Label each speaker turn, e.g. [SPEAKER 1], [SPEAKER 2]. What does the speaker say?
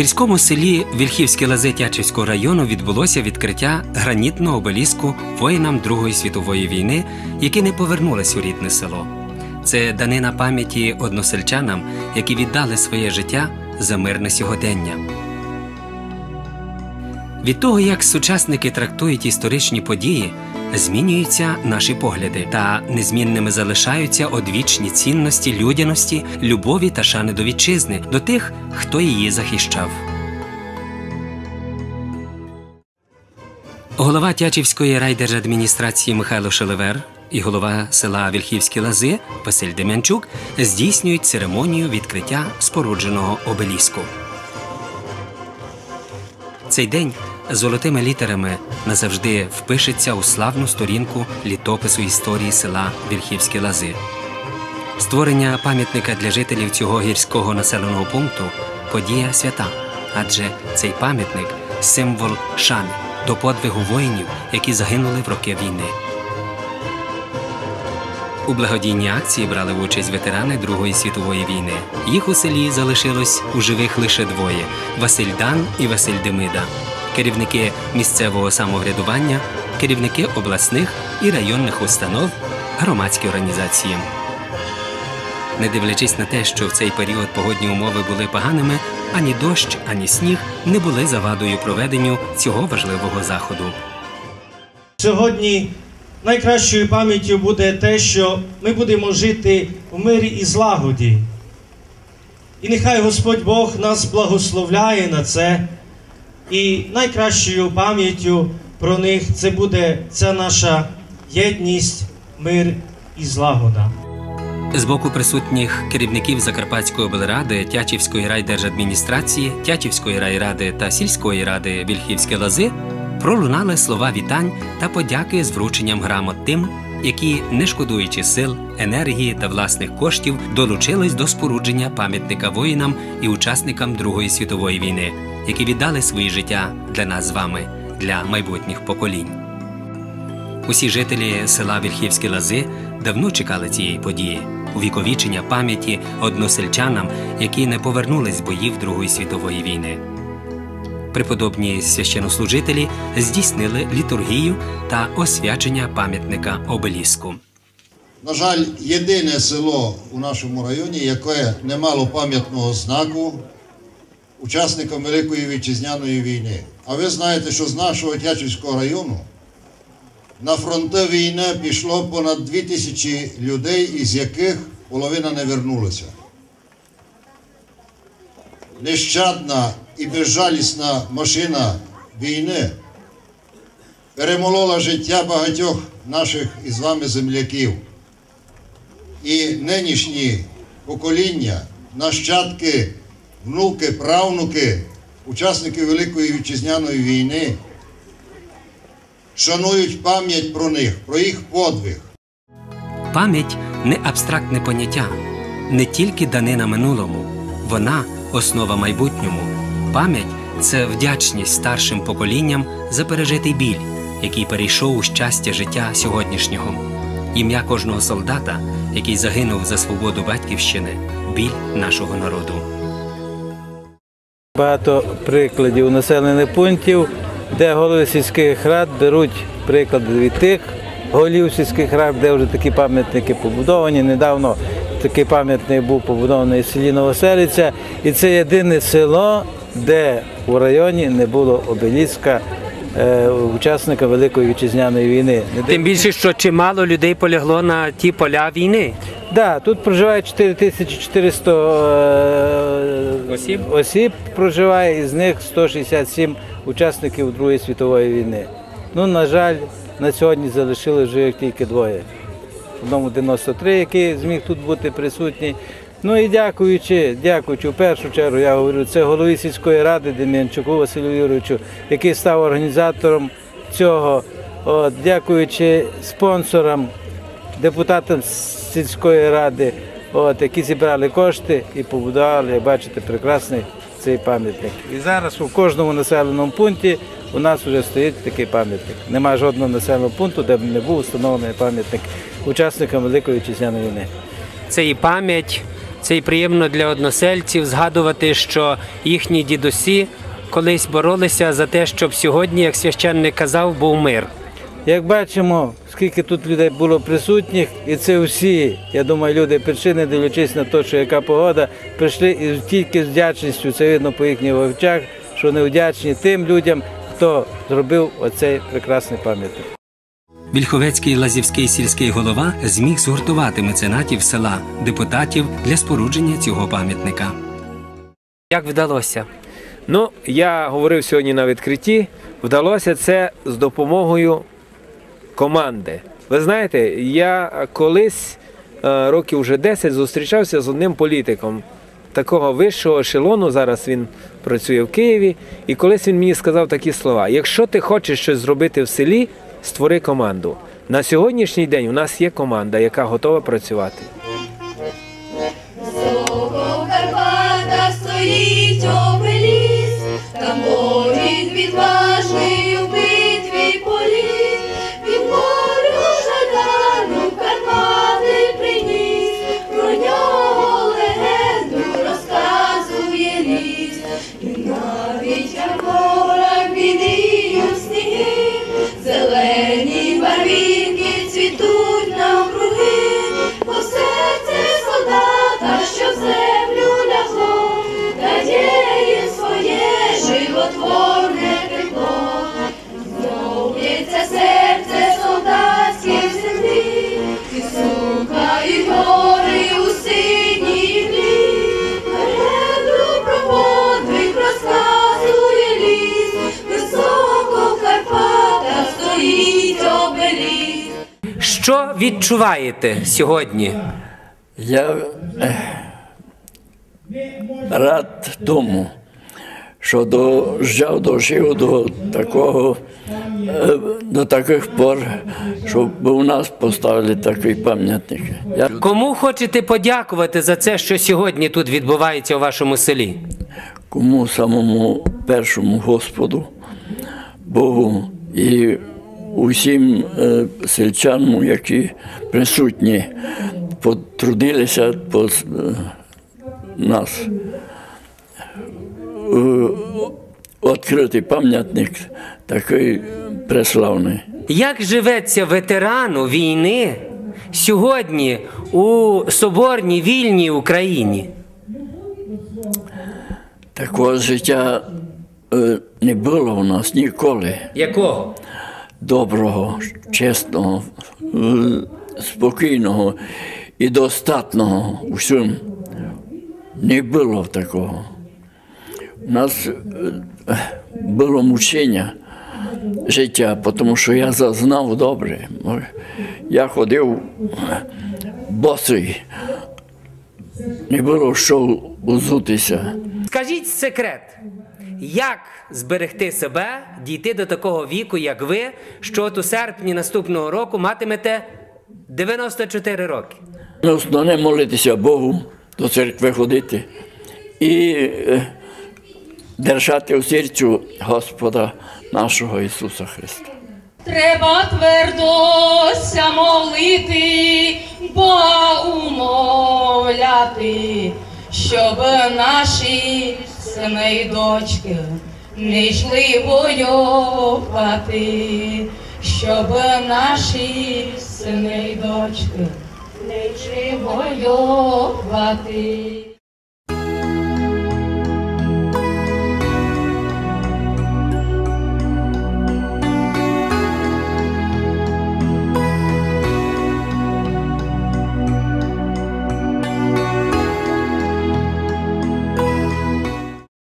[SPEAKER 1] гірському селі Вільхівські лази Тячівського району відбулося відкриття гранітного обеліску воїнам Другої світової війни, які не повернулись у рідне село. Це данина пам'яті односельчанам, які віддали своє життя за мирне сьогодення. Від того, як сучасники трактують історичні події, змінюються наші погляди, та незмінними залишаються одвічні цінності людяності, любові та шани до вітчизни, до тих, хто її захищав. Голова Тячівської райдержадміністрації Михайло Шелевер і голова села Вільхівські Лази Василь Дем'янчук здійснюють церемонію відкриття спорудженого обеліску. Цей день золотими літерами назавжди впишеться у славну сторінку літопису історії села Вільхівські Лази. Створення пам'ятника для жителів цього гірського населеного пункту подія свята, адже цей пам'ятник символ шани до подвигу воїнів, які загинули в роки війни. У благодійній акції брали участь ветерани Другої світової війни. Їх у селі залишилось у живих лише двоє: Василь Дан і Василь Демида, керівники місцевого самоврядування, керівники обласних і районних установ, громадські організації. Не дивлячись на те, що в цей період погодні умови були поганими, ані дощ, ані сніг не були завадою проведенню цього важливого заходу.
[SPEAKER 2] Сьогодні найкращою пам'яттю буде те, що ми будемо жити в мирі і злагоді. І нехай Господь Бог нас благословляє на це. І найкращою пам'яттю про них це буде ця наша єдність, мир і злагода.
[SPEAKER 1] З боку присутніх керівників Закарпатської облради, Тячівської райдержадміністрації, Тячівської райради та сільської ради Вільхівські лази пролунали слова вітань та подяки з врученням грамот тим, які, не шкодуючи сил, енергії та власних коштів, долучились до спорудження пам'ятника воїнам і учасникам Другої світової війни, які віддали свої життя для нас з вами, для майбутніх поколінь. Усі жителі села Вільхівські лази давно чекали цієї події увіковічення пам'яті односельчанам, які не повернулись з боїв Другої світової війни. Преподобні священнослужителі здійснили літургію та освячення пам'ятника обеліску.
[SPEAKER 3] На жаль, єдине село у нашому районі, яке не мало пам'ятного знаку учасникам Великої Вітчизняної війни. А ви знаєте, що з нашого Тячівського району на фронти війни пішло понад 2 тисячі людей, із яких половина не вернулася. Нещадна і безжалісна машина війни перемолола життя багатьох наших із вами земляків. І нинішні покоління, нащадки, внуки, правнуки, учасники Великої Вітчизняної війни шанують пам'ять про них, про їх подвиг.
[SPEAKER 1] Пам'ять не абстрактне поняття, не тільки данина минулому, вона основа майбутньому. Пам'ять це вдячність старшим поколінням за пережитий біль, який перейшов у щастя життя сьогоднішнього. Ім'я кожного солдата, який загинув за свободу батьківщини, біль нашого народу.
[SPEAKER 4] Багато прикладів населених пунктів, де голови сільських рад беруть приклади від тих голів сільських рад, де вже такі пам'ятники побудовані. Недавно такий пам'ятник був побудований в селі Новоселиця. І це єдине село, де у районі не було обеліска е, учасника Великої вітчизняної війни.
[SPEAKER 1] Тим більше, що чимало людей полягло на ті поля війни.
[SPEAKER 4] Да, тут проживає 4400 е,
[SPEAKER 1] Осіб?
[SPEAKER 4] осіб проживає, із них 167 учасників Другої світової війни. Ну, на жаль, на сьогодні залишили їх тільки двоє. Одному 93, який зміг тут бути присутній. Ну і дякуючи, дякуючи, в першу чергу, я говорю, це голові сільської ради Дем'янчуку Василю Юрійовичу, який став організатором цього. От, дякуючи спонсорам, депутатам сільської ради, от, які зібрали кошти і побудували, бачите, прекрасний цей пам'ятник. І зараз у кожному населеному пункті у нас вже стоїть такий пам'ятник. Нема жодного населеного пункту, де б не був встановлений пам'ятник учасникам Великої Вітчизняної війни.
[SPEAKER 1] Це і пам'ять Це і приємно для односельців згадувати, що їхні дідусі колись боролися за те, щоб сьогодні, як священник казав, був мир.
[SPEAKER 4] Як бачимо, скільки тут людей було присутніх, і це всі, я думаю, люди прийшли, не дивлячись на те, що яка погода, прийшли і тільки з вдячністю, це видно по їхніх очах, що вони вдячні тим людям, хто зробив оцей прекрасний пам'ятник.
[SPEAKER 1] Вільховецький лазівський сільський голова зміг згуртувати меценатів села, депутатів для спорудження цього пам'ятника. Як вдалося?
[SPEAKER 5] Ну, я говорив сьогодні на відкритті. Вдалося це з допомогою команди. Ви знаєте, я колись е, років вже 10 зустрічався з одним політиком такого вищого ешелону. Зараз він працює в Києві. І колись він мені сказав такі слова: якщо ти хочеш щось зробити в селі, створи команду. На сьогоднішній день у нас є команда, яка готова працювати.
[SPEAKER 6] Високо стоїть обеліс, там воїн відважний Що
[SPEAKER 1] відчуваєте сьогодні?
[SPEAKER 7] Я рад тому, що дожив, дожив до такого, е, до таких пор, щоб у нас поставили такий пам'ятник. Я
[SPEAKER 1] Кому хочете подякувати за це, що сьогодні тут відбувається у вашому селі?
[SPEAKER 7] кому самому першому Господу, Богу і усім е, сельчанам, які присутні, потрудилися по е, нас. Е, Відкритий пам'ятник такий преславний.
[SPEAKER 1] Як живеться ветерану війни сьогодні у соборній вільній Україні?
[SPEAKER 7] Такого життя не було у нас ніколи.
[SPEAKER 1] Якого?
[SPEAKER 7] Доброго, чесного, спокійного і достатного у. Не було такого. У нас е, було мучення життя, тому що я зазнав добре. Я ходив босий, не було що узутися.
[SPEAKER 1] Скажіть секрет, як зберегти себе, дійти до такого віку, як ви, що от у серпні наступного року матимете 94 роки?
[SPEAKER 7] Ну, Основне молитися Богу, до церкви ходити і е, держати у серцю Господа нашого Ісуса Христа.
[SPEAKER 6] Треба твердося молити, Бога умовляти, щоб наші сини дочки не йшли воювати, щоб наші сини й дочки не йшли воювати.